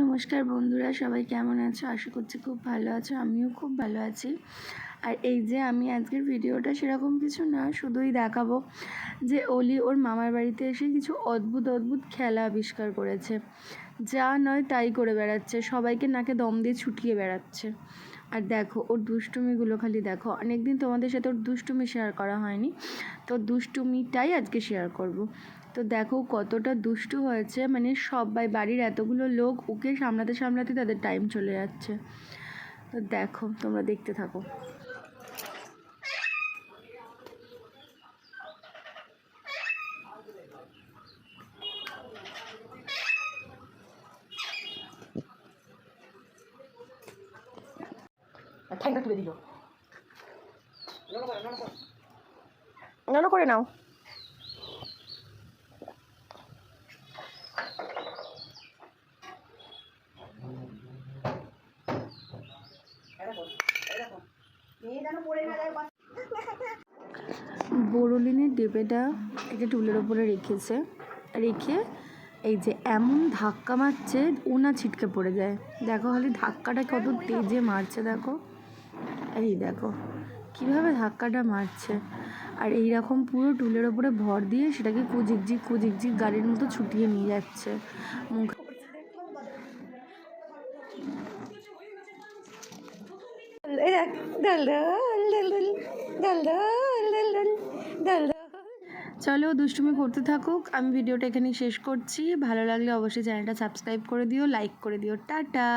নমস্কার বন্ধুরা, সবাই কেমন আছো? আশা করছি খুব ভালো আছো, আমিও খুব ভালো আছি। আর এই যে আমি আজকের ভিডিওটা সেরকম কিছু না, শুধুই দেখাবো যে অলি ওর মামার বাড়িতে এসে কিছু অদ্ভুত অদ্ভুত খেলা আবিষ্কার করেছে। যা নয় তাই করে বেড়াচ্ছে, সবাইকে নাকে দম দিয়ে ছুটিয়ে বেড়াচ্ছে। আর দেখো, ওর দুষ্টুমিগুলো খালি দেখো, অনেকদিন তোমাদের সাথে ওর দুষ্টুমি শেয়ার করা হয়নি, তো দুষ্টুমিটাই আজকে শেয়ার করব। তো দেখো কতটা দুষ্টু হয়েছে মানে সবাই বাড়ির এতগুলো লোক ওকে সামলাতে সামলাতে তাদের টাইম চলে যাচ্ছে। তো দেখো, তোমরা দেখতে থাকো। ঠ্যাংটা তুলে দিল। করে নাও। বোরোলিনের ডিবেটা একটা টুলের ওপরে রেখেছে, রেখে এই যে এমন ধাক্কা মারছে ওনা ছিটকে পড়ে যায়। দেখো খালি ধাক্কাটা কত তেজে মারছে, দেখো। এই দেখো, কীভাবে ধাক্কাটা মারছে। আর এই রকম পুরো টুলের ওপরে ভর দিয়ে সেটাকে কুজিকজিক কুজিকজিক গাড়ির মতো ছুটিয়ে নিয়ে যাচ্ছে। মুখ চলো দুষ্টুমি করতে থাকুক। আমি ভিডিওটা এখানে শেষ করছি। ভালো লাগলে অবশ্যই চ্যানেলটা সাবস্ক্রাইব করে দিও লাইক করে দিও। টাটা!